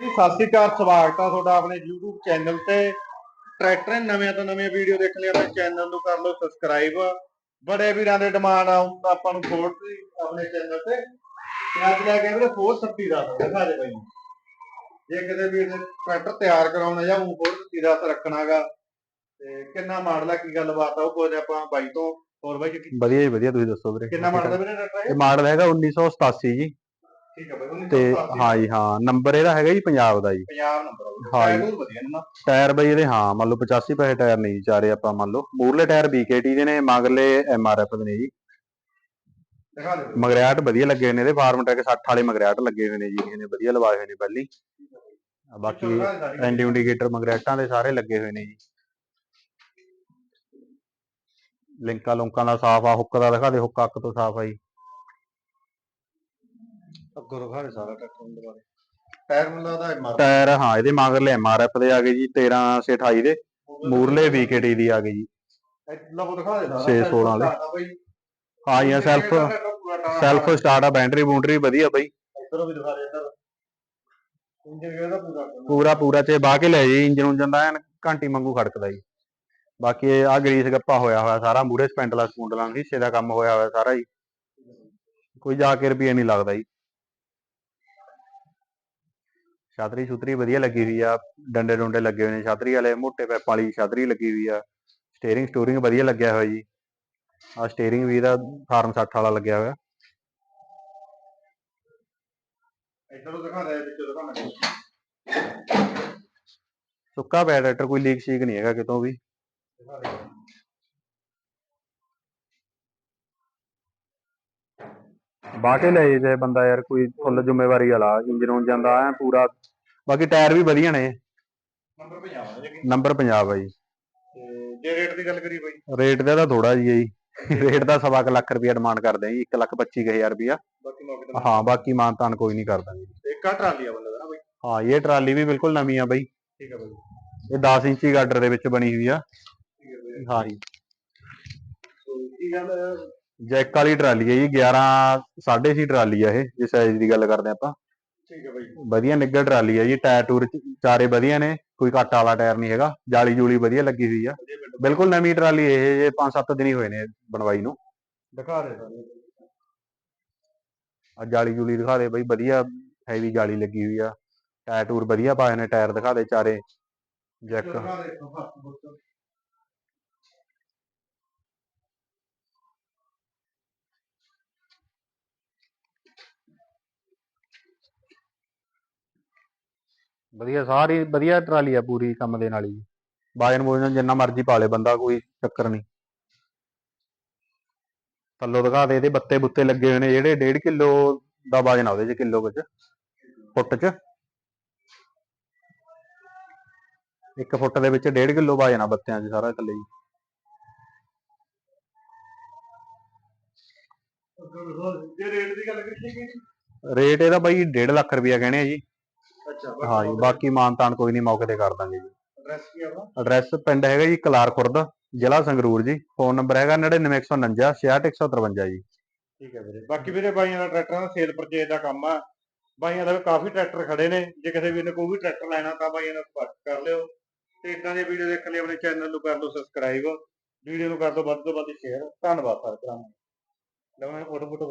ਜੀ ਸਤਿ ਸ਼੍ਰੀ ਅਕਾਲ ਸਵਾਗਤ ਆ ਤੁਹਾਡਾ ਆਪਣੇ YouTube ਚੈਨਲ ਤੇ। ਟਰੈਕਟਰ ਨਵੀਆਂ ਤੋਂ ਨਵੀਆਂ ਵੀਡੀਓ ਦੇਖਣ ਲਈ ਆਪਣੇ ਚੈਨਲ ਨੂੰ ਕਰ ਲਓ ਸਬਸਕ੍ਰਾਈਬ ਬੜੇ ਵੀਰਾਂ ਦੇ ਡਿਮਾਂਡ ਆ ਆਪਾਂ ਨੂੰ ਫੋਰਡ ਦੀ ਆਪਣੇ ਚੈਨਲ ਤੇ। ਤੇ ਅੱਜ ਲੈ ਕੇ ਫੋਰ 36 ਦਾ ਦਿਖਾ ਦੇ ਬਾਈ ਜੇ ਕਿਤੇ ਵੀਰ ਨੇ ਟਰੈਕਟਰ ਤਿਆਰ ਕਰਾਉਣਾ ਜਾਂ ਉਹ ਫੋਰ 36 ਦਾ ਰੱਖਣਾਗਾ ਤੇ ਕਿੰਨਾ ਮਾਡਲ ਆ ਕੀ ਗੱਲਬਾਤ ਆ ਉਹ ਕੋਈ ਆਪਾਂ ਬਾਈ ਤੋਂ ਹੋਰ ਬਾਈ ਵਧੀਆ ਜੀ ਵਧੀਆ ਤੁਸੀਂ ਦੱਸੋ ਵੀਰੇ। ਕਿੰਨਾ ਮਾਡਲ ਵੀਰੇ ਟਰੈਕਟਰ ਇਹ? ਮਾਡਲ ਹੈਗਾ 1987 ਜੀ। ਠੀਕ ਆ ਬਾਈ 1987 ਤੇ ਹਾਂ ਜੀ ਹਾਂ ਨੰਬਰ ਇਹਦਾ ਹੈਗਾ ਜੀ ਪੰਜਾਬ ਦਾ ਜੀ। ਪੰਜਾਬ ਨੰਬਰ ਹਾਂ ਹਾਂ ਜੀ। ਬਹੁਤ ਵਧੀਆ ਨੇ ਨਾ। ਟਾਇਰ ਬਈ ਇਹਦੇ ਹਾਂ ਮੰਨ ਲਓ 85 ਪੈਸੇ ਟਾਇਰ ਨਹੀਂ ਚਾਰੇ ਆਪਾਂ ਮੰਨ ਲਓ। ਮੂਰਲੇ ਟਾਇਰ BKT ਦੇ ਨੇ ਮਗਰਲੇ MRF ਦੇ ਨੇ ਜੀ। ਦਿਖਾ ਦਿਓ। ਮਗਰਿਆਟ ਵਧੀਆ ਲੱਗੇ ਨੇ ਇਹਦੇ ਫਾਰਮ ਟੈਕ 60 ਵਾਲੇ ਮਗਰਿਆਟ ਲੱਗੇ ਹੋਏ ਨੇ ਜੀ ਇਹਨੇ ਵਧੀਆ ਲਵਾਏ ਹੋਏ ਨੇ ਪਹਿਲੀ। ਬਾਕੀ ਐਂਡੀ ਇੰਡੀਕੇਟਰ ਮਗਰਿਆਟਾਂ ਦੇ ਸਾਰੇ ਲੱਗੇ ਹੋਏ ਨੇ ਜੀ। ਲਿੰਕਾਂ ਲੁੰਕਾਂ ਦਾ ਸਾਫ਼ ਆ ਹੁੱਕ ਦਾ ਦਿਖਾ ਦੇ ਹੁੱਕ ਅੱਕ ਤੋਂ ਸਾਫ਼ ਆ ਜੀ। ਅੱਗੋਂ ਰਖਾ ਦੇ ਸਾਰਾ ਟਰੈਕਟਰ ਦੇ ਬਾਰੇ ਟਾਇਰ ਮੈਨੂੰ ਲੱਗਦਾ ਹੈ ਮਾਰ ਟਾਇਰ ਹਾਂ ਇਹਦੇ ਮਗਰਲੇ MRF ਦੇ ਆ ਗਏ ਜੀ 13 ਸੇ 28 ਦੇ ਮੂਰਲੇ BKT ਦੀ ਆ ਗਈ ਜੀ। ਲਵੋ ਦਿਖਾ ਦੇ ਸਾਰਾ। ਹਾਂ ਜੀ ਸੈਲਫ ਸੈਲਫ ਸਟਾਰਟ ਆ? ਬੈਟਰੀ ਬੂਟਰੀ ਵਧੀਆ ਬਈ। ਇਧਰੋਂ ਵੀ ਦਿਖਾ ਦੇ ਇੱਧਰ। ਇੰਜਨ ਇਹਦਾ ਪੂਰਾ ਪੂਰਾ ਪੂਰਾ ਤੇ ਬਾਹ ਕੇ ਲੈ ਜੀ ਇੰਜਨ ਉਂਜਨ ਦਾ ਐਨ ਘੰਟੀ ਵਾਂਗੂ ਖੜਕਦਾ ਜੀ। ਬਾਕੀ ਆ ਗਰੀਸ ਗੱਪਾ ਹੋਇਆ ਹੋਇਆ ਸਾਰਾ ਮੂਰੇ ਸਪੈਂਡਲਾ ਸਪੂੰਡਲਾਂ ਹਿੱਸੇ ਦਾ ਕੰਮ ਹੋਇਆ ਹੋਇਆ ਸਾਰਾ ਜੀ। ਕੋਈ ਜਾ ਕੇ ਰੁਪਈਆ ਨਹੀਂ ਲੱਗਦਾ ਜੀ। ਛਾਤਰੀ ਛੁਤਰੀ ਵਧੀਆ ਲੱਗੀ ਹੋਈ ਆ ਡੰਡੇ ਡੁੰਡੇ ਲੱਗੇ ਹੋਏ ਨੇ ਛਾਤਰੀ ਵਾਲੇ ਮੋਟੇ ਪੈਪ ਵਾਲੀ ਛਾਤਰੀ ਲੱਗੀ ਹੋਈ ਆ ਸਟੀਅਰਿੰਗ ਸਟੂਰਿੰਗ ਵਧੀਆ ਲੱਗਿਆ ਹੋਇਆ ਜੀ। ਆ ਸਟੀਅਰਿੰਗ ਵੀ ਇਹਦਾ ਫਾਰਮ 60 ਵਾਲਾ ਲੱਗਿਆ ਹੋਇਆ। ਇਧਰੋਂ ਦੇ ਵਿੱਚੋਂ ਸੁੱਕਾ ਟਰੈਕਟਰ ਕੋਈ ਲੀਕ ਸ਼ੀਕ ਨਹੀਂ ਹੈਗਾ ਕਿਤੋਂ ਵੀ ਦਿਖਾ ਦੇ ਬਾਹ ਕੇ ਲੈ ਜੇ ਬੰਦਾ ਯਾਰ ਕੋਈ ਫੁੱਲ ਜ਼ਿੰਮੇਵਾਰੀ ਵਾਲਾ ਇੰਜਨ ਜਾਂਦਾ ਐ ਪੂਰਾ। ਬਾਕੀ ਟਾਇਰ ਵੀ ਵਧੀਆ ਨੇ। ਨੰਬਰ 50 ਆ ਜੀ ਨੰਬਰ ਪੰਜਾਬ ਆ ਜੀ ਤੇ ਜੇ ਰੇਟ ਦੀ ਗੱਲ ਕਰੀ ਬਾਈ? ਰੇਟ ਦਾ ਤਾਂ ਥੋੜਾ ਜੀ ਹੈ ਜੀ। ਰੇਟ ਦਾ ਸਵਾ ਕੁ ਲੱਖ ਰੁਪਇਆ ਡਿਮਾਂਡ ਕਰਦੇ ਆ ਜੀ 1 ਲੱਖ 25 ਹਜ਼ਾਰ ਰੁਪਇਆ। ਬਾਕੀ ਮੌਕੇ ਤੇ ਹਾਂ ਬਾਕੀ ਮਾਨਤਾਨ ਕੋਈ ਨਹੀਂ ਕਰਦਾ ਜੀ। ਇੱਕ ਆ ਟਰਾਲੀ ਆ ਬੰਦੇ ਦਾ ਨਾ ਬਾਈ? ਹਾਂ ਇਹ ਟਰਾਲੀ ਵੀ ਬਿਲਕੁਲ ਨਵੀਂ ਆ ਬਈ। ਠੀਕ ਆ ਬਾਈ। ਇਹ 10 ਇੰਚੀ ਗਾਡਰ ਦੇ ਵਿੱਚ ਬਣੀ ਹੋਈ ਆ। ਠੀਕ ਹੈ ਬਾਈ। ਹਾਂ ਜੀ। ਸੋ ਕੀ ਗੱਲ ਜੈਕ ਵਾਲੀ ਟਰਾਲੀ ਹੈ ਜੀ 11 ਸਾਢੇ ਸੀ ਟਰਾਲੀ ਆ ਇਹ ਜੇ ਸਾਈਜ਼ ਦੀ ਗੱਲ ਕਰਦੇ ਆਪਾਂ। ਠੀਕ ਹੈ ਬਾਈ। ਵਧੀਆ ਨਿੱਗਰ ਟਰਾਲੀ ਆ ਜੀ ਟਾਇਰ ਟੂਰ ਚਾਰੇ ਵਧੀਆ ਨੇ ਕੋਈ ਘੱਟ ਵਾਲਾ ਟਾਇਰ ਨਹੀਂ ਹੈਗਾ ਜਾਲੀ ਜੂਲੀ ਵਧੀਆ ਲੱਗੀ ਹੋਈ ਆ। ਬਿਲਕੁਲ ਨਵੀਂ ਟਰਾਲੀ ਇਹ ਜੇ 5-7 ਦਿਨ ਹੀ ਹੋਏ ਨੇ ਬਣਵਾਈ ਨੂੰ। ਦਿਖਾ ਦੇ ਸਾਰੇ। ਆ ਜਾਲੀ ਜੂਲੀ ਦਿਖਾ ਦੇ ਬਈ ਵਧੀਆ ਹੈਵੀ ਜਾਲੀ ਲੱਗੀ ਹੋਈ ਆ। ਟਾਇਰ ਟੂਰ ਵਧੀਆ ਪਾਏ ਨੇ ਟਾਇਰ ਦਿਖਾ ਦੇ ਚਾਰੇ। ਜੈਕ ਦਿਖਾ ਦੇ ਫਸਟ ਬੁੱਕ ਵਧੀਆ ਸਾਰੀ ਵਧੀਆ ਟਰਾਲੀ ਆ ਪੂਰੀ ਕੰਮ ਦੇ ਨਾਲ ਹੀ ਬਾਜਨ ਬੋਜਨ ਜਿੰਨਾ ਮਰਜ਼ੀ ਪਾ ਲੇ ਬੰਦਾ ਕੋਈ ਚੱਕਰ ਨਹੀਂ। ਥੱਲੋਂ ਦਿਖਾ ਦੇ ਇਹਦੇ ਬੱਤੇ ਬੁੱਤੇ ਲੱਗੇ ਹੋਏ ਨੇ ਜਿਹੜੇ 1.5 ਕਿਲੋ ਦਾ ਵਜਨ ਆ ਉਹਦੇ ਚ ਕਿਲੋ ਵਿੱਚ ਫੁੱਟ ਚ। ਇੱਕ ਫੁੱਟ ਦੇ ਵਿੱਚ 1.5 ਕਿਲੋ ਵਜਨ ਆ ਬੱਤਿਆਂ 'ਚ ਸਾਰਾ ਥੱਲੇ ਜੀ ਜੇ ਰੇਟ ਦੀ ਗੱਲ ਕਰੀਏ ਕਿ ਰੇਟ ਇਹਦਾ ਬਾਈ 1.5 ਲੱਖ ਰੁਪਇਆ ਕਹਿੰਦੇ ਆ ਜੀ। ਅੱਛਾ ਹਾਂ ਜੀ ਬਾਕੀ ਮਾਨਤਾਨ ਕੋਈ ਨਹੀਂ ਮੌਕੇ ਤੇ ਕਰ ਦਾਂਗੇ ਜੀ। ਐਡਰੈਸ ਕੀ ਆ ਆਪਣਾ ਐਡਰੈਸ ਪਿੰਡ ਹੈਗਾ ਜੀ ਕਲਾਰ ਖੁਰਦ ਜ਼ਿਲ੍ਹਾ ਸੰਗਰੂਰ ਜੀ। ਫੋਨ ਨੰਬਰ ਹੈਗਾ 99149 66153 ਜੀ। ਠੀਕ ਹੈ ਵੀਰੇ। ਬਾਕੀ ਵੀਰੇ ਬਾਈਆਂ ਦਾ ਟਰੈਕਟਰਾਂ ਦਾ ਸੇਲ ਪਰਚੇਜ ਦਾ ਕੰਮ ਆ। ਬਾਈਆਂ ਦਾ ਕਾਫੀ ਟਰੈਕਟਰ ਖੜੇ ਨੇ। ਜੇ ਕਿਸੇ ਵੀਰ ਨੇ ਕੋਈ ਵੀ ਟਰੈਕਟਰ ਲੈਣਾ ਤਾਂ ਬਾਈਆਂ ਨਾਲ ਸੰਪਰਕ ਕਰ ਲਿਓ। ਤੇ ਇਦਾਂ ਦੀਆਂ ਵੀਡੀਓ ਦੇਖਣ ਲਈ ਆਪਣੇ ਚੈਨਲ ਨੂੰ ਕਰ ਲਓ ਸਬਸਕ੍ਰਾਈਬ ਵੀਡੀਓ ਨੂੰ ਕਰ ਦਿਓ ਵੱਧ ਤੋਂ ਵੱਧ ਸ਼ੇਅਰ ਧੰਨਵਾਦ ਸਾਰੇ ਭਰਾਵਾਂ ਲਓ ਫੋਟੋ ਫੋਟੋ